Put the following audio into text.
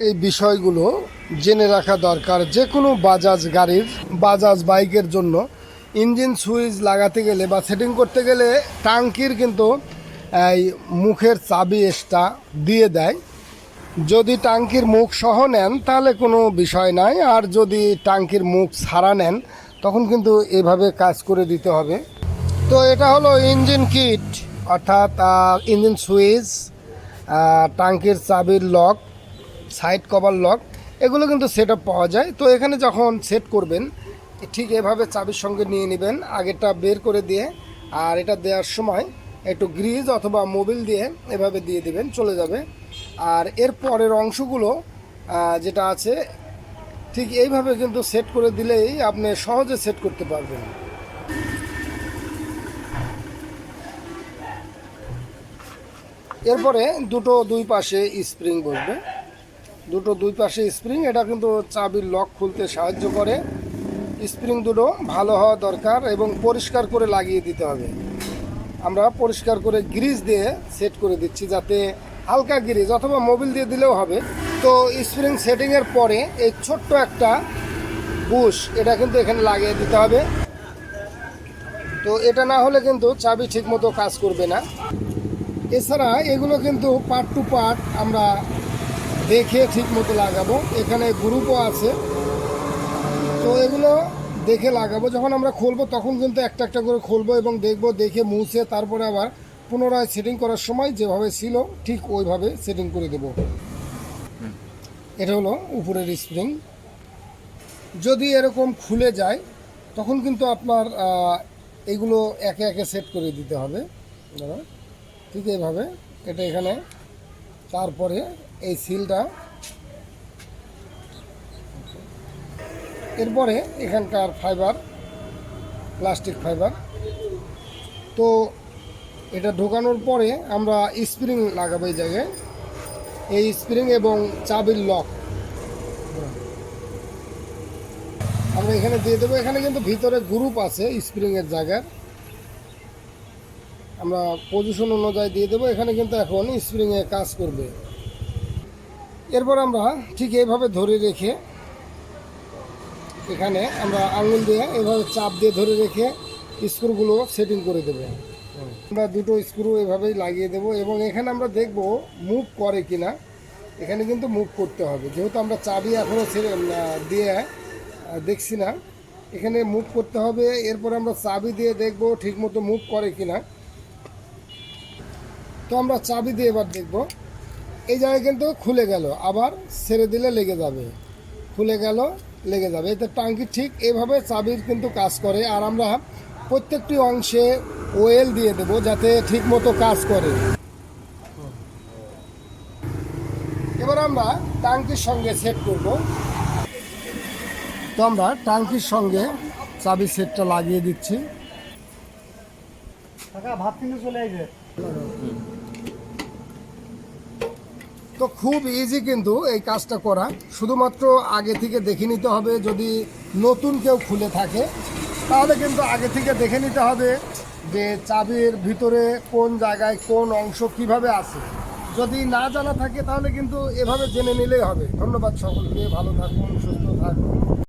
এই বিষয়গুলো জেনে রাখা দরকার। যে কোনো বাজাজ গাড়ির, বাজাজ বাইকের জন্য ইঞ্জিন সুইচ লাগাতে গেলে বা সেটিং করতে গেলে টাঙ্কির কিন্তু এই মুখের চাবি এক্সট্রা দিয়ে দেয়। যদি টাঙ্কির মুখ সহ নেন তাহলে কোনো বিষয় নাই, আর যদি টাঙ্কির মুখ ছাড়া নেন তখন কিন্তু এভাবে কাজ করে দিতে হবে। তো এটা হলো ইঞ্জিন কিট, অর্থাৎ ইঞ্জিন সুইচ টাঙ্কির চাবির লক। সাইড কভার লক, এগুলো কিন্তু সেট পাওয়া যায়। তো এখানে যখন সেট করবেন, ঠিক এভাবে চাবির সঙ্গে নিয়ে নেবেন, আগেরটা বের করে দিয়ে, আর এটা দেওয়ার সময় একটু গ্রিজ অথবা মোবিল দিয়ে এভাবে দিয়ে দিবেন, চলে যাবে। আর এর পরের অংশগুলো যেটা আছে, ঠিক এইভাবে কিন্তু সেট করে দিলেই আপনি সহজে সেট করতে পারবেন। এরপরে দুটো দুই পাশে স্প্রিং বসবে। দুটো দুই পাশে স্প্রিং, এটা কিন্তু চাবির লক খুলতে সাহায্য করে। স্প্রিং দুটো ভালো হওয়া দরকার এবং পরিষ্কার করে লাগিয়ে দিতে হবে। আমরা পরিষ্কার করে গ্রিজ দিয়ে সেট করে দিচ্ছি যাতে হালকা গ্রিজ অথবা মোবিল দিয়ে দিলেও হবে। তো স্প্রিং সেটিংয়ের পরে এই ছোট্ট একটা বুশ, এটা কিন্তু এখানে লাগিয়ে দিতে হবে। তো এটা না হলে কিন্তু চাবি ঠিকমতো কাজ করবে না। এছাড়া এগুলো কিন্তু পার্ট টু পার্ট আমরা দেখে ঠিক মতো লাগাবো। এখানে গ্রুপও আছে। তো এগুলো দেখে লাগাবো। যখন আমরা খুলবো, তখন কিন্তু একটা একটা করে খুলবো এবং দেখব, দেখে মুছে তারপরে আবার পুনরায় সেটিং করার সময় যেভাবে ছিল, ঠিক ওইভাবে সেটিং করে দেব। এটা হলো উপরের স্প্রিং যদি এরকম খুলে যায়, তখন কিন্তু আপনার এগুলো একে একে সেট করে দিতে হবে। ঠিক এইভাবে। এটা এখানে, তারপরে এই সিলটা। এরপরে এখানকার ফাইবার, প্লাস্টিক ফাইবার। তো এটা ঢোকানোর পরে আমরা স্প্রিং লাগাবো এই জায়গায়। এই স্প্রিং এবং চাবির লক। আমরা এখানে দিয়ে দেবো। এখানে কিন্তু ভিতরে গ্রুপ আছে স্প্রিংয়ের জায়গার। আমরা পজিশন অনুযায়ী দিয়ে দেবো। এখানে কিন্তু এখন স্প্রিংয়ে কাজ করবে। এরপর আমরা ঠিক এইভাবে ধরে রেখে এখানে আমরা আঙুল দিয়ে এভাবে চাপ দিয়ে ধরে রেখে স্ক্রুগুলো সেটিং করে দেবো। আমরা দুটো স্ক্রু এভাবেই লাগিয়ে দেবো এবং এখানে আমরা দেখব মুভ করে কিনা। এখানে কিন্তু মুভ করতে হবে। যেহেতু আমরা চাবি এখনও ছেড়ে দিয়ে দেখছি না। এখানে মুভ করতে হবে। এরপর আমরা চাবি দিয়ে দেখব ঠিকমতো মুভ করে কিনা। তো আমরা চাবি দিয়ে এবার দেখব। এই জায়গায় কিন্তু খুলে গেল, আবার ছেড়ে দিলে লেগে যাবে। খুলে গেল, লেগে যাবে। এতে টাঙ্কি ঠিক এভাবে চাবির কিন্তু কাজ করে, আর আমরা প্রত্যেকটি অংশে ওয়েল দিয়ে দেব যাতে ঠিক মতো কাজ করে। এবার আমরা টাঙ্কির সঙ্গে সেট করব। তো আমরা টাঙ্কির সঙ্গে চাবি সেটটা লাগিয়ে দিচ্ছি। ভাত কিন্তু চলে আসবে তো খুব ইজি কিন্তু এই কাজটা করা। শুধুমাত্র আগে থেকে দেখে নিতে হবে, যদি নতুন কেউ খুলে থাকে, তাহলে কিন্তু আগে থেকে দেখে নিতে হবে যে চাবির ভিতরে কোন জায়গায় কোন অংশ কীভাবে আছে। যদি না জানা থাকে, তাহলে কিন্তু এভাবে জেনে নিলেই হবে। ধন্যবাদ সকলকে, ভালো থাকুন, সুস্থ থাকুন।